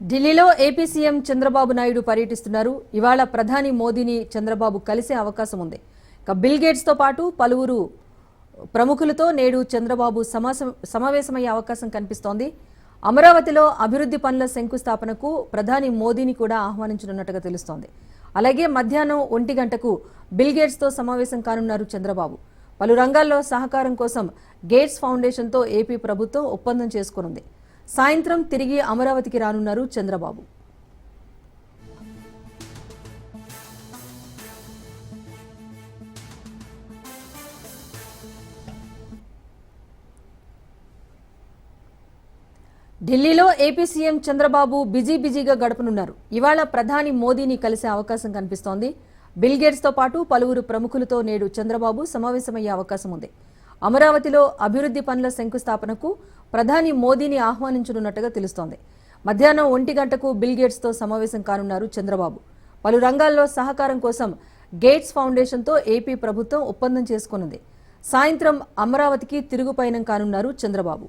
ఢిల్లీలో AP CM Chandrababu Naidu పర్యటిస్తున్నారు. ఇవాళ ప్రధాని మోదీని చంద్రబాబు కలిసే అవకాశం ఉంది. ఇక బిల్ గేట్స్తో పాటు పలువురు ప్రముఖులతో నేడు చంద్రబాబు సమాసం సమావేశమయ్యే అవకాశం కనిపిస్తోంది. అమరావతిలో అభివృద్ధి పనుల శంకుస్థాపనకు ప్రధాని మోదీని కూడా ఆహ్వానించనున్నట్టుగా తెలుస్తోంది. అలాగే మధ్యాహ్నం ఒంటి గంటకు బిల్ గేట్స్తో సమావేశం కానున్నారు చంద్రబాబు. పలు రంగాల్లో సహకారం కోసం గేట్స్ ఫౌండేషన్తో ఏపీ ప్రభుత్వం ఒప్పందం చేసుకోనుంది. సాయంత్రం తిరిగి అమరావతికి రానున్నారు చంద్రబాబు. ఢిల్లీలో ఏపీ సీఎం చంద్రబాబు బిజీ బిజీగా గడపనున్నారు. ఇవాళ ప్రధాని మోదీని కలిసే అవకాశం కనిపిస్తోంది. బిల్గేట్స్తో తో పాటు పలువురు ప్రముఖులతో నేడు చంద్రబాబు సమావేశమయ్యే అవకాశం ఉంది. అమరావతిలో అభివృద్ధి పనుల శంకుస్థాపనకు ప్రధాని మోదీని ఆహ్వానించనున్నట్టుగా తెలుస్తోంది. మధ్యాహ్నం ఒంటి గంటకు బిల్ గేట్స్తో సమావేశం కానున్నారు చంద్రబాబు. పలు రంగాల్లో సహకారం కోసం గేట్స్ ఫౌండేషన్తో ఏపీ ప్రభుత్వం ఒప్పందం చేసుకున్నది సాయంత్రం అమరావతికి తిరుగు పయనం కానున్నారు చంద్రబాబు.